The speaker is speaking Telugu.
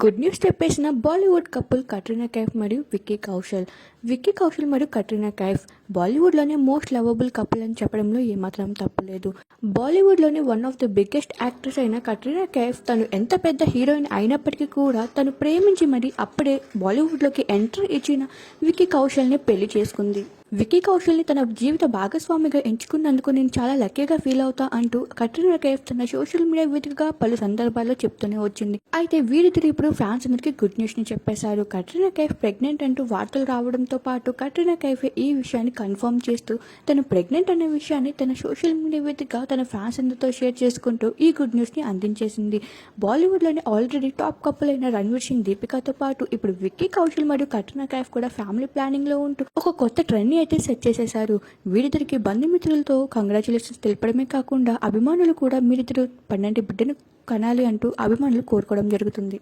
గుడ్ న్యూస్ చెప్పేసిన బాలీవుడ్ కపుల్ కట్రీనా కైఫ్ మరియు విక్కీ కౌశల్. విక్కీ కౌశల్ మరియు కట్రీనా కైఫ్ బాలీవుడ్లోనే మోస్ట్ లవబుల్ కపుల్ అని చెప్పడంలో ఏమాత్రం తప్పులేదు బాలీవుడ్లోని one of the biggest actress అయిన కట్రీనా కైఫ్ తను ఎంత పెద్ద హీరోయిన్ అయినప్పటికీ కూడా తను ప్రేమించి మరి అప్పుడే బాలీవుడ్లోకి ఎంట్రీ ఇచ్చిన విక్కీ కౌశల్ని పెళ్ళి చేసుకుంది. విక్కీ కౌశల్ని తన జీవిత భాగస్వామిగా ఎంచుకున్నందుకు నేను చాలా లక్కీగా ఫీల్ అవుతా అంటూ కట్రీనా కైఫ్ తన సోషల్ మీడియా వేదికగా పలు సందర్భాల్లో చెప్తూనే వచ్చింది. అయితే వీరిద్దరు ఇప్పుడు ఫ్యాన్స్ అందరికీ గుడ్ న్యూస్ని చెప్పేశారు. కట్రీనా కైఫ్ ప్రెగ్నెంట్ అంటూ వార్తలు రావడంతో పాటు కట్రీనా కైఫ్ ఈ విషయాన్ని కన్ఫర్మ్ చేస్తూ తను ప్రెగ్నెంట్ అనే విషయాన్ని తన సోషల్ మీడియా వేదికగా తన ఫ్యాన్స్ అందరితో షేర్ చేసుకుంటూ ఈ గుడ్ న్యూస్ని అందించేసింది. బాలీవుడ్లోని ఆల్రెడీ టాప్ కపుల్ అయిన రణ్వీర్ సింగ్ దీపికాతో పాటు ఇప్పుడు విక్కీ కౌశల్ మరియు కట్రీనా కైఫ్ కూడా ఫ్యామిలీ ప్లానింగ్లో ఉంటూ ఒక కొత్త ట్రెండ్ అయితే సెట్ చేసేశారు. వీరిద్దరికి బంధుమిత్రులతో కంగ్రాచులేషన్స్ తెలపడమే కాకుండా అభిమానులు కూడా మీరిద్దరు పన్నెండు బిడ్డను కనాలి అంటూ అభిమానులు కోరుకోవడం జరుగుతుంది.